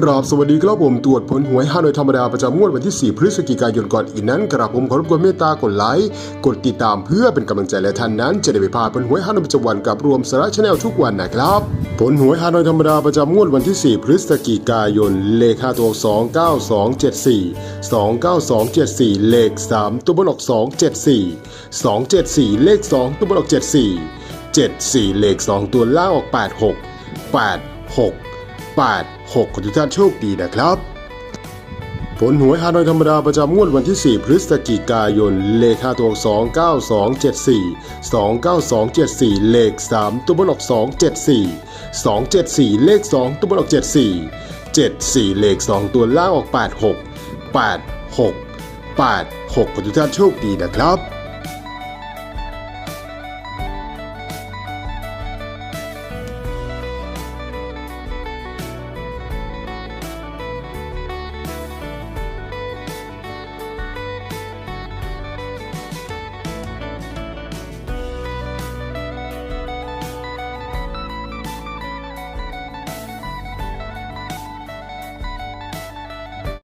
กราบสวัสดีครับผมตรวจผลหวยฮานอยธรรมดาประจำงวดวันที่ 4 พฤศจิกายนก่อนอีกนั้นกราบผมขอรบกวนเมตตากดไลค์กดติดตามเพื่อเป็นกำลังใจและท่านนั้น จะได้ไม่พลาดผลหวยฮานอยประจำวันกับรวมสาระชาแนลทุกวันนะครับ ผลหวยฮานอยธรรมดาประจำงวดวันที่ 4 พฤศจิกายนเลข5ตัว29274 29274 เลข 3 ตัวบนออก274 274 เลข 2 ตัวบนออก74 74 เลข 2 ตัวล่างออก86 86 8 6ขอทุกท่านโชคดีนะครับ ผลหวยฮานอยธรรมดาประจำงวดวันที่ 4 พฤศจิกายน เลข5ตัว29274 29274 เลข 3 ตัวบนออก274 274 เลข 2 ตัวบนออก74 74 เลข 2 ตัวล่างออก 86 86 86ขอทุกท่านโชคดีนะครับ